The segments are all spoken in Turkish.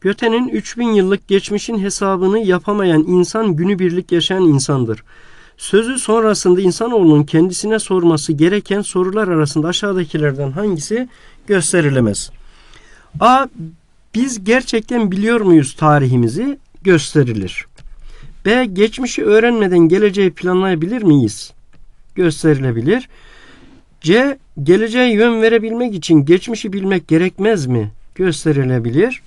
Göte'nin 3000 yıllık geçmişin hesabını yapamayan insan günübirlik yaşayan insandır. Sözü sonrasında insanoğlunun kendisine sorması gereken sorular arasında aşağıdakilerden hangisi gösterilemez? A. Biz gerçekten biliyor muyuz tarihimizi? Gösterilir. B. Geçmişi öğrenmeden geleceği planlayabilir miyiz? Gösterilebilir. C. Geleceğe yön verebilmek için geçmişi bilmek gerekmez mi? Gösterilebilir.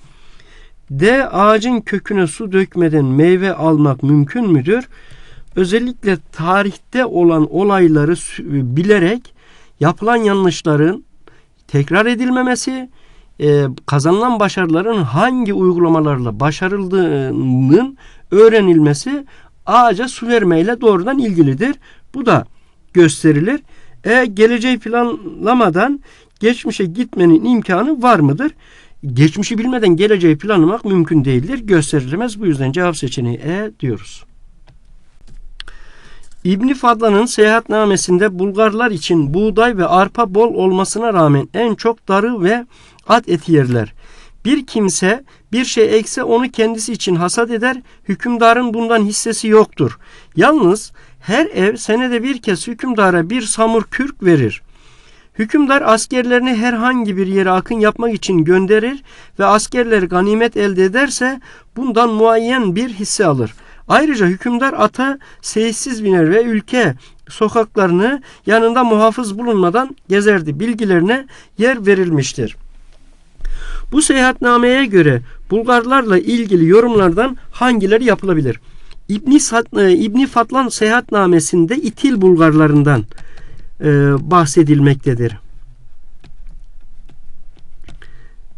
D. Ağacın köküne su dökmeden meyve almak mümkün müdür? Özellikle tarihte olan olayları bilerek yapılan yanlışların tekrar edilmemesi, e, kazanılan başarıların hangi uygulamalarla başarıldığının öğrenilmesi ağaca su vermeyle doğrudan ilgilidir. Bu da gösterilir. E, geleceği planlamadan geçmişe gitmenin imkanı var mıdır? Geçmişi bilmeden geleceği planlamak mümkün değildir. Gösterilemez. Bu yüzden cevap seçeneği E diyoruz. İbni Fadlan'ın seyahatnamesinde Bulgarlar için buğday ve arpa bol olmasına rağmen en çok darı ve at eti yerler. Bir kimse bir şey ekse onu kendisi için hasat eder, hükümdarın bundan hissesi yoktur. Yalnız her ev senede bir kez hükümdara bir samur kürk verir. Hükümdar askerlerini herhangi bir yere akın yapmak için gönderir ve askerler ganimet elde ederse bundan muayyen bir hisse alır. Ayrıca hükümdar ata seyisiz biner ve ülke sokaklarını yanında muhafız bulunmadan gezerdi. Bilgilerine yer verilmiştir. Bu seyahatnameye göre Bulgarlarla ilgili yorumlardan hangileri yapılabilir? İbni, Sat, e, İbni Fatlan seyahatnamesinde İtil Bulgarlarından e, bahsedilmektedir.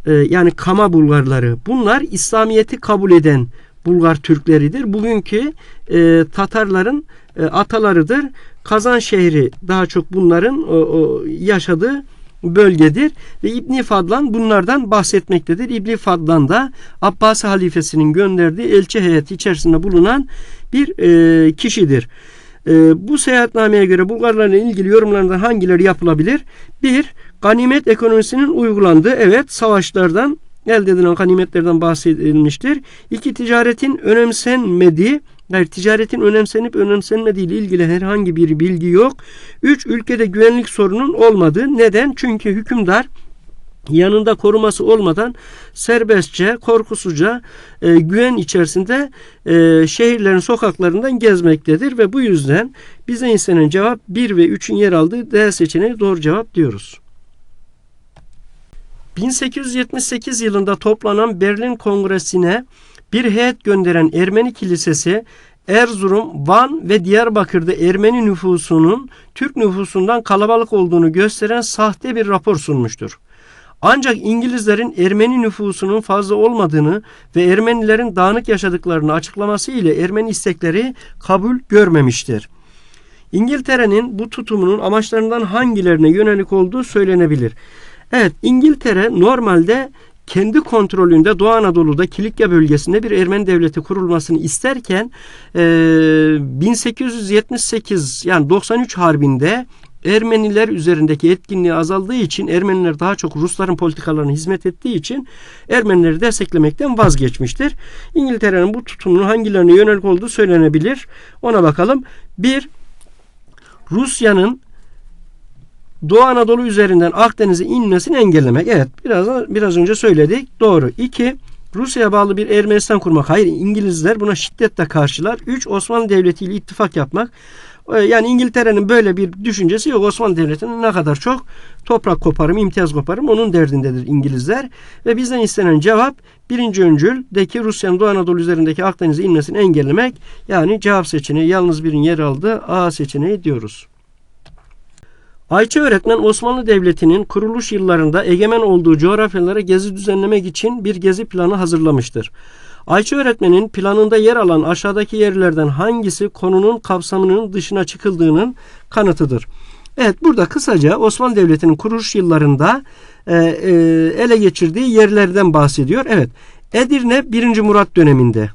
E, yani Kama Bulgarları. Bunlar İslamiyet'i kabul eden Bulgar Türkleridir. Bugünkü e, Tatarların e, atalarıdır. Kazan şehri daha çok bunların o, o, yaşadığı bölgedir ve İbni Fadlan bunlardan bahsetmektedir. İbni Fadlan da Abbasi halifesinin gönderdiği elçi heyeti içerisinde bulunan bir e, kişidir. E, bu seyahatnameye göre Bulgarlarla ilgili yorumlarından hangileri yapılabilir? Bir, ganimet ekonomisinin uygulandığı, evet savaşlardan elde edilen ganimetlerden bahsedilmiştir. İki, ticaretin önemsenmediği, Hayır, ticaretin önemsenip önemsenmediği ile ilgili herhangi bir bilgi yok. Üç, ülkede güvenlik sorunun olmadığı. Neden? Çünkü hükümdar yanında koruması olmadan serbestçe, korkusuzca, e, güven içerisinde e, şehirlerin sokaklarından gezmektedir ve bu yüzden bize istenen cevap 1 ve 3'ün yer aldığı D seçeneği doğru cevap diyoruz. 1878 yılında toplanan Berlin Kongresi'ne bir heyet gönderen Ermeni Kilisesi Erzurum, Van ve Diyarbakır'da Ermeni nüfusunun Türk nüfusundan kalabalık olduğunu gösteren sahte bir rapor sunmuştur. Ancak İngilizlerin Ermeni nüfusunun fazla olmadığını ve Ermenilerin dağınık yaşadıklarını açıklaması ile Ermeni istekleri kabul görmemiştir. İngiltere'nin bu tutumunun amaçlarından hangilerine yönelik olduğu söylenebilir. Evet İngiltere normalde kendi kontrolünde Doğu Anadolu'da Kilikya bölgesinde bir Ermeni devleti kurulmasını isterken e, 1878 yani 93 Harbi'nde Ermeniler üzerindeki etkinliği azaldığı için Ermeniler daha çok Rusların politikalarına hizmet ettiği için Ermenileri desteklemekten vazgeçmiştir. İngiltere'nin bu tutumunun hangilerine yönelik olduğu söylenebilir. Ona bakalım. Bir, Rusya'nın Doğu Anadolu üzerinden Akdeniz'e inmesini engellemek. Evet biraz, biraz önce söyledik. Doğru. İki, Rusya'ya bağlı bir Ermenistan kurmak. Hayır İngilizler buna şiddetle karşılar. Üç, Osmanlı Devleti ile ittifak yapmak. Ee, Yani İngiltere'nin böyle bir düşüncesi yok. Osmanlı Devleti'nin ne kadar çok toprak koparım, imtiyaz koparım onun derdindedir İngilizler. Ve bizden istenen cevap birinci öncüldeki Rusya'nın Doğu Anadolu üzerindeki Akdeniz'e inmesini engellemek. Yani cevap seçeneği yalnız birin yer aldığı A seçeneği diyoruz. Ayça öğretmen Osmanlı Devleti'nin kuruluş yıllarında egemen olduğu coğrafyalara gezi düzenlemek için bir gezi planı hazırlamıştır. Ayça öğretmenin planında yer alan aşağıdaki yerlerden hangisi konunun kapsamının dışına çıkıldığının kanıtıdır. Evet burada kısaca Osmanlı Devleti'nin kuruluş yıllarında e, e, ele geçirdiği yerlerden bahsediyor. Evet Edirne 1. Murat döneminde.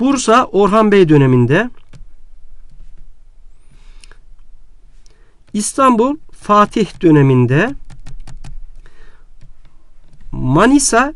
Bursa Orhan Bey döneminde. İstanbul Fatih döneminde Manisa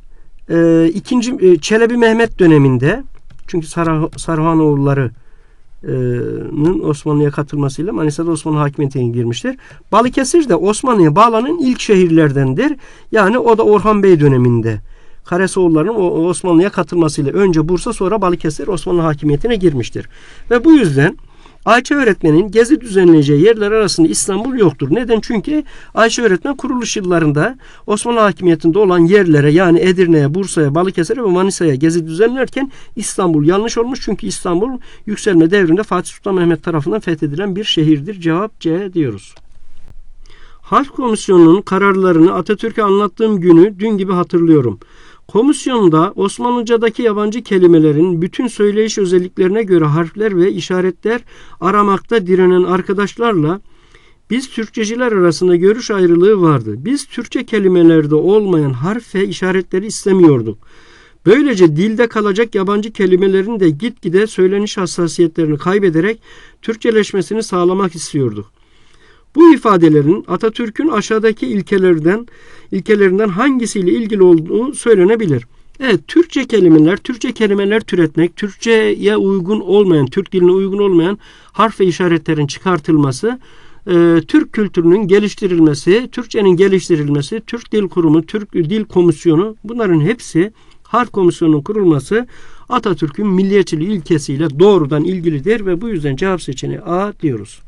e, ikinci e, Çelebi Mehmet döneminde çünkü Sarı, Saruhanoğulları'nın Osmanlı'ya katılmasıyla Manisa'da Osmanlı hakimiyetine girmiştir. Balıkesir de Osmanlı'ya bağlanan ilk şehirlerdendir. Yani o da Orhan Bey döneminde. Karasoğulları'nın o- Osmanlı'ya katılmasıyla önce Bursa sonra Balıkesir Osmanlı hakimiyetine girmiştir. Ve bu yüzden Ayça öğretmenin gezi düzenleyeceği yerler arasında İstanbul yoktur. Neden? Çünkü Ayşe öğretmen kuruluş yıllarında Osmanlı hakimiyetinde olan yerlere yani Edirne'ye, Bursa'ya, Balıkesir'e ve Manisa'ya gezi düzenlerken İstanbul yanlış olmuş. Çünkü İstanbul yükselme devrinde Fatih Sultan Mehmet tarafından fethedilen bir şehirdir. Cevap C diyoruz. Harp Komisyonu'nun kararlarını Atatürk'e anlattığım günü dün gibi hatırlıyorum. Komisyonda Osmanlıcadaki yabancı kelimelerin bütün söyleyiş özelliklerine göre harfler ve işaretler aramakta direnen arkadaşlarla biz Türkçeciler arasında görüş ayrılığı vardı. Biz Türkçe kelimelerde olmayan harf ve işaretleri istemiyorduk. Böylece dilde kalacak yabancı kelimelerin de gitgide söyleniş hassasiyetlerini kaybederek Türkçeleşmesini sağlamak istiyorduk. Bu ifadelerin Atatürk'ün aşağıdaki ilkelerden ilkelerinden hangisiyle ilgili olduğu söylenebilir. Evet, Türkçe kelimeler, Türkçe kelimeler türetmek, Türkçeye uygun olmayan, Türk diline uygun olmayan harf ve işaretlerin çıkartılması, e, Türk kültürünün geliştirilmesi, Türkçenin geliştirilmesi, Türk Dil Kurumu, Türk Dil Komisyonu bunların hepsi harf komisyonunun kurulması Atatürk'ün milliyetçiliği ilkesiyle doğrudan ilgilidir ve bu yüzden cevap seçeneği A diyoruz.